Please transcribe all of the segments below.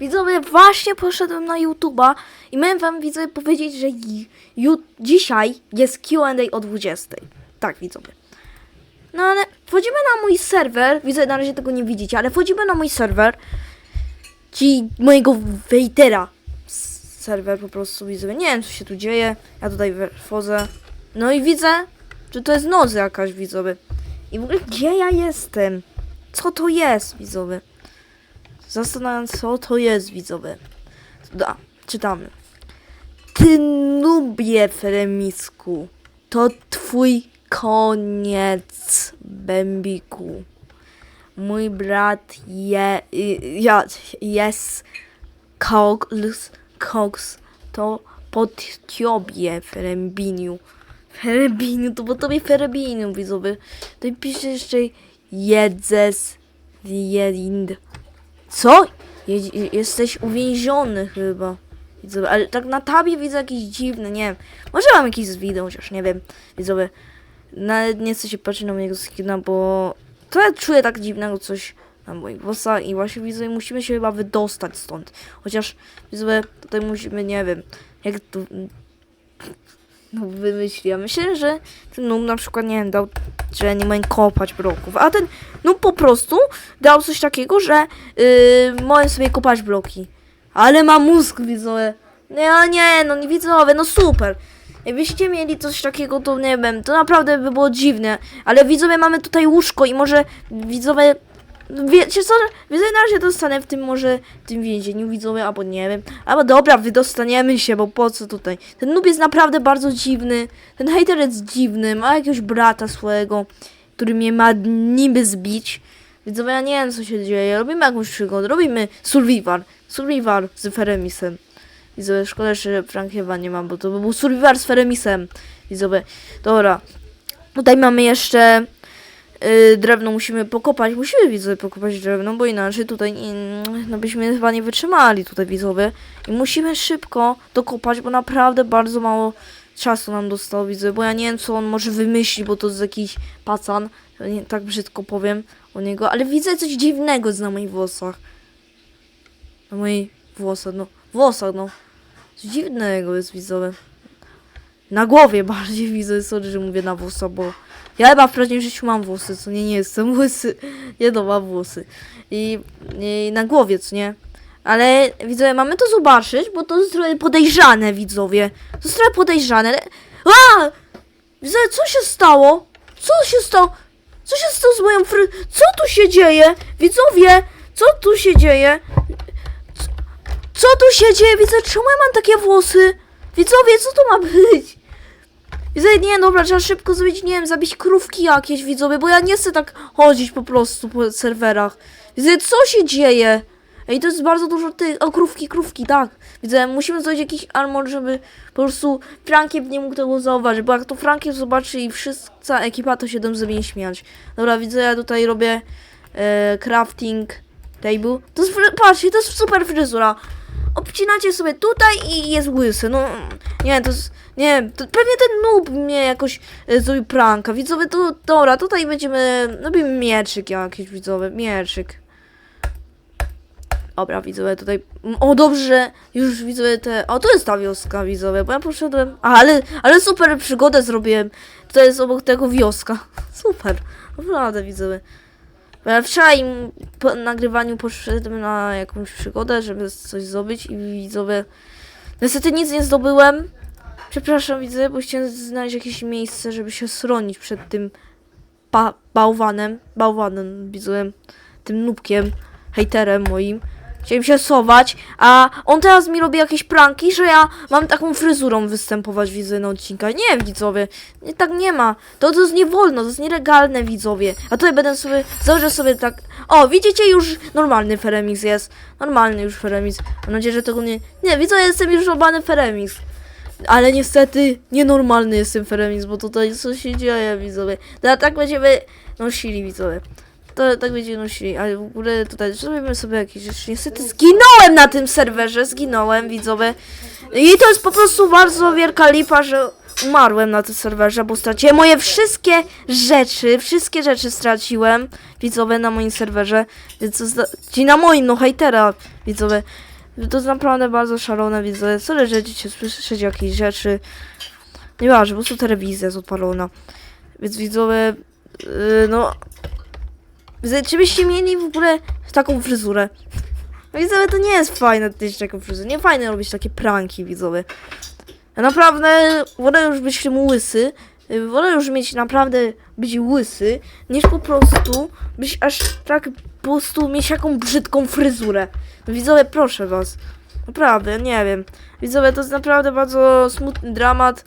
Widzowie, właśnie poszedłem na YouTube'a i miałem wam, widzowie, powiedzieć, że dzisiaj jest Q&A o 20. Tak, widzowie. No ale wchodzimy na mój serwer, widzę, na razie tego nie widzicie, ale wchodzimy na mój serwer, ci mojego wejtera s- serwer po prostu, widzowie. Nie wiem, co się tu dzieje, ja tutaj wchodzę. No i widzę, że to jest noc jakaś, widzowie. I w ogóle, gdzie ja jestem? Co to jest, widzowie? Zastanawiam co to jest, widzowie. Da, czytamy. Ty nubie, Fremisku. To twój koniec, Bębiku. Mój brat je, y, ja, jest koks, koks. To pod ciebie, Ferembiniu. Ferembiniu, to po tobie Ferembiniu, widzowie. Tutaj pisze jeszcze jedzes, jedind. Co? Je, jesteś uwięziony chyba. Widzowie, ale tak na tabie widzę jakieś dziwne, nie wiem. Może mam jakiś z wideo, chociaż nie wiem. Widzowie, nawet nie chcę się patrzeć na mojego skina, bo to ja czuję tak dziwnego coś na moich włosach i właśnie widzowie musimy się chyba wydostać stąd. Chociaż widzowie, tutaj musimy, nie wiem, jak tu no wymyśliła. Myślę, że ten num na przykład, nie wiem, dał, że nie mogę kopać bloków, a ten num po prostu dał coś takiego, że yy, mogę sobie kopać bloki. Ale ma mózg, widzowie. Nie, nie, no nie widzowie, no super. Jakbyście mieli coś takiego, to nie wiem, to naprawdę by było dziwne. Ale widzowie, mamy tutaj łóżko i może widzowie... Wiecie co? Widzowie, na razie dostanę w tym może, tym więzieniu, widzowie, albo nie wiem. Albo dobra, wydostaniemy się, bo po co tutaj? Ten noob jest naprawdę bardzo dziwny. Ten hater jest dziwny, ma jakiegoś brata swojego, który mnie ma niby zbić. Widzowie, ja nie wiem co się dzieje. Robimy jakąś przygodę, robimy survival. Survival z Feremisem. Widzowie, szkoda, że Frankiewa nie mam, bo to by był survival z Feremisem. Widzowie, dobra. Tutaj mamy jeszcze y, drewno, musimy pokopać. Musimy, widzowie, pokopać drewno, bo inaczej tutaj nie, no byśmy chyba nie wytrzymali tutaj, widzowie. I musimy szybko dokopać, bo naprawdę bardzo mało czasu nam dostał, widzę, bo ja nie wiem, co on może wymyślić, bo to jest jakiś pacan, nie, tak brzydko powiem o niego, ale widzę coś dziwnego na moich włosach. Na moich włosach, no, włosach, no. Coś dziwnego jest, widzowie. Na głowie bardziej widzę, sorry, że mówię na włosach, bo ja chyba w prawdziwym życiu mam włosy, co nie, nie jestem łysy. Nie no, mam włosy. I, I na głowie, co nie? Ale widzowie, mamy to zobaczyć, bo to jest trochę podejrzane, widzowie. To jest trochę podejrzane. A! Widzowie, co się stało? Co się stało? Co się stało z moją fry... Co tu się dzieje? Widzowie, co tu się dzieje? Co, co tu się dzieje? Widzę, czemu ja mam takie włosy? Widzowie, co to ma być? Widzę, nie, dobra, trzeba szybko zrobić, nie wiem, zabić krówki jakieś, widzowie, bo ja nie chcę tak chodzić po prostu po serwerach. Widzę, co się dzieje? Ej, to jest bardzo dużo tych. O, krówki, krówki, tak. Widzę, musimy zrobić jakiś armor, żeby po prostu Frankiem nie mógł tego zauważyć, bo jak to Frankiem zobaczy i wszyscy ekipa, to się do mnie będzie śmiać. Dobra, widzę, ja tutaj robię e, crafting table. To jest, patrzcie, to jest super fryzura. Obcinacie sobie tutaj i jest łysy. No, nie, to nie to pewnie ten noob mnie jakoś e, zrobił pranka. Widzowie, to, dobra, tutaj będziemy, robimy mieczyk jakiś, widzowie, mieczyk. Dobra, widzowie, tutaj. O, dobrze, już widzowie te. O, to jest ta wioska, widzowie, bo ja poszedłem. A, ale, ale super przygodę zrobiłem. To jest obok tego wioska. Super, naprawdę, widzowie. Ja wczoraj po nagrywaniu poszedłem na jakąś przygodę, żeby coś zdobyć i widzowie. Niestety nic nie zdobyłem. Przepraszam, widzę, bo chciałem znaleźć jakieś miejsce, żeby się schronić przed tym ba bałwanem. Bałwanem, widzowie. Tym nubkiem, hejterem moim. Chciałem się schować, a on teraz mi robi jakieś pranki, że ja mam taką fryzurą występować, widzę na odcinkach. Nie, widzowie, nie, tak nie ma. To, to jest nie wolno, to jest nielegalne, widzowie. A tutaj będę sobie, założę sobie tak... O, widzicie, już normalny Feremix jest. Normalny już Feremix. Mam nadzieję, że tego nie... Nie, widzowie, jestem już normalny Feremix. Ale niestety nienormalny jestem Feremix, bo tutaj co się dzieje, widzowie. Teraz tak będziemy nosili, widzowie. To tak będziemy nosili, ale w ogóle tutaj zrobimy sobie jakieś rzeczy. Niestety zginąłem na tym serwerze, zginąłem, widzowie. I to jest po prostu bardzo wielka lipa, że umarłem na tym serwerze, bo straciłem moje wszystkie rzeczy, wszystkie rzeczy straciłem, widzowie, na moim serwerze, więc ci na moim, no hejtera, widzowie. To jest naprawdę bardzo szalone, widzowie. Co leżycie, słyszycie jakieś rzeczy. Nieważne, po prostu telewizja jest odpalona. Więc widzowie, yy, no... Widzowie, Czy byście mieli w ogóle taką fryzurę? No widzowie, to nie jest fajne mieć taką fryzurę. Nie fajne robić takie pranki, widzowie. Ja naprawdę wolę już być tym łysy. Wolę już mieć naprawdę być łysy, niż po prostu być aż tak po prostu mieć taką brzydką fryzurę. No widzowie, proszę was. Naprawdę, nie wiem. Widzowie, to jest naprawdę bardzo smutny dramat.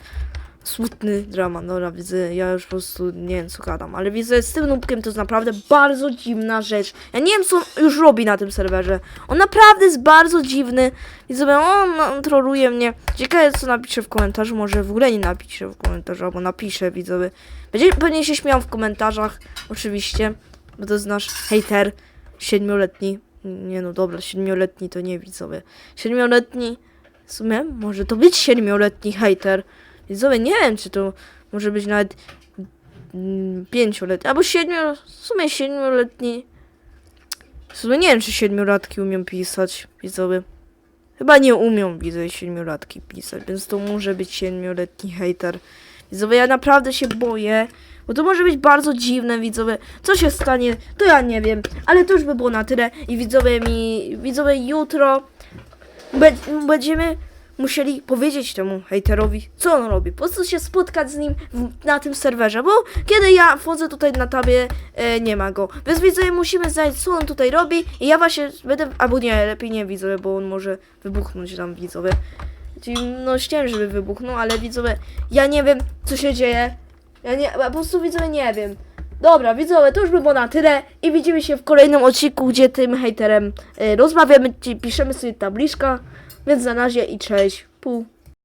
Smutny dramat, dobra, widzę, ja już po prostu nie wiem co gadam, ale widzę, z tym nubkiem to jest naprawdę bardzo dziwna rzecz. Ja nie wiem co już robi na tym serwerze. On naprawdę jest bardzo dziwny. Widzę, on, on troluje mnie. Ciekawe co napisze w komentarzu, może w ogóle nie napisze w komentarzu, albo napisze, widzowie. Będzie pewnie się śmiał w komentarzach, oczywiście, bo to jest nasz hater, siedmioletni. Nie no dobra, siedmioletni to nie widzowie. Siedmioletni, w sumie może to być siedmioletni hater. Widzowie, nie wiem, czy to może być nawet mm, pięcioletni, albo siedmiu, w sumie siedmioletni. W sumie nie wiem, czy siedmiolatki umią pisać, widzowie. Chyba nie umią, widzę, siedmiolatki pisać, więc to może być siedmioletni hater. Widzowie, ja naprawdę się boję, bo to może być bardzo dziwne, widzowie. Co się stanie, to ja nie wiem, ale to już by było na tyle. I widzowie mi, widzowie, jutro będziemy musieli powiedzieć temu hejterowi, co on robi. Po prostu się spotkać z nim w, na tym serwerze, bo kiedy ja wchodzę tutaj na tabie, e, nie ma go. Więc widzowie, musimy znaleźć, co on tutaj robi i ja właśnie będę, albo nie, lepiej nie widzowie, bo on może wybuchnąć tam widzowie. Czyli, no chciałem, żeby wybuchnął, ale widzowie, ja nie wiem, co się dzieje. Ja nie, po prostu widzowie nie wiem. Dobra, widzowie, to już by było na tyle i widzimy się w kolejnym odcinku, gdzie tym hejterem e, rozmawiamy, piszemy sobie tabliczka, więc na razie i cześć. Pół.